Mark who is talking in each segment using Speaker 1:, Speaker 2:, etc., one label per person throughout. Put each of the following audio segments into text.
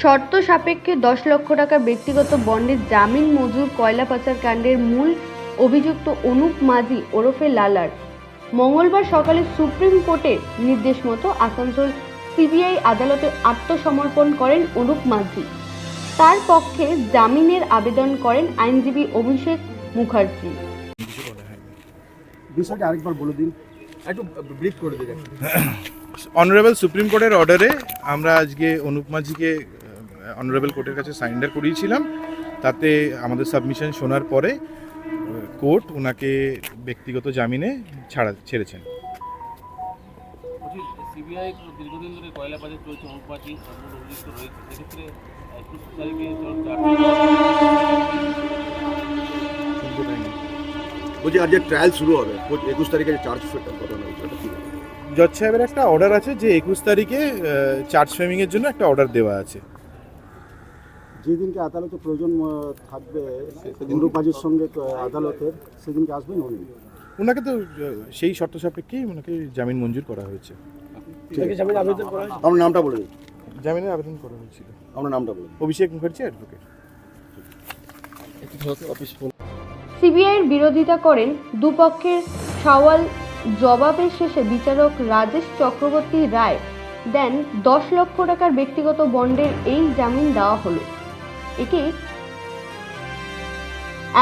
Speaker 1: শর্ত সাপেক্ষে দশ লক্ষ টাকা ব্যক্তিগত বন্ডের জামিন মজুর কয়লা পাচার কাণ্ডের মূল অভিযুক্ত অনুপ মাঝি ওরফে লালার। মঙ্গলবার সকালে সুপ্রিম কোর্টের নির্দেশ মতো আসানসোল সিবিআই আদালতে আত্মসমর্পণ করেন অনুপ মাঝি। তার পক্ষে জামিনের আবেদন করেন আইনজীবী অভিষেক মুখার্জি।
Speaker 2: বিষয়টা আরেকবার বলে দিন।
Speaker 3: একটু ব্রিফ করে দিলেন
Speaker 4: অনারেবল সুপ্রিম কোর্টের অর্ডারে আমরা আজকে অনুপ মাঝিকে অনারেবল কোর্টের কাছে সাইন্ডার করিয়েছিলাম। তাতে আমাদের সাবমিশন শোনার পরে কোর্ট ওনাকে ব্যক্তিগত জামিনে ছাড়া ছেড়েছেন।
Speaker 5: বলছি সিবিআই দীর্ঘদিন ধরে কয়লা বাজার চলছে অনুপাতি অভিযুক্ত রয়েছে। সেক্ষেত্রে একুশ তারিখে
Speaker 3: বলছি আজ যে ট্রায়াল শুরু হবে। একুশ তারিখে চার্জ
Speaker 4: জজ সাহেবের একটা অর্ডার আছে যে একুশ তারিখে চার্জ ফ্রেমিংয়ের জন্য একটা অর্ডার দেওয়া আছে।
Speaker 2: যেদিনকে আদালতে প্রয়োজন থাকবে অনুপাজির সঙ্গে আদালতের সেদিনকে আসবেন উনি
Speaker 4: ওনাকে তো সেই শর্ত সাপেক্ষেই ওনাকে জামিন মঞ্জুর করা হয়েছে।
Speaker 3: আপনার নামটা বলে দিন
Speaker 4: জামিনের আবেদন করা হয়েছিল।
Speaker 3: আপনার নামটা বলে
Speaker 4: অভিষেক মুখার্জি অ্যাডভোকেট
Speaker 1: সিবিআইয়ের বিরোধিতা করেন দুপক্ষের সওয়াল জবাবের শেষে বিচারক রাজেশ চক্রবর্তী রায় দেন দশ লক্ষ টাকার ব্যক্তিগত বন্ডের এই জামিন দেওয়া হলো। একে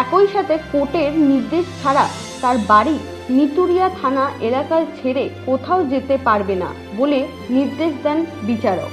Speaker 1: একই সাথে কোর্টের নির্দেশ ছাড়া তার বাড়ি নিতুরিয়া থানা এলাকায় ছেড়ে কোথাও যেতে পারবে না বলে নির্দেশ দেন বিচারক।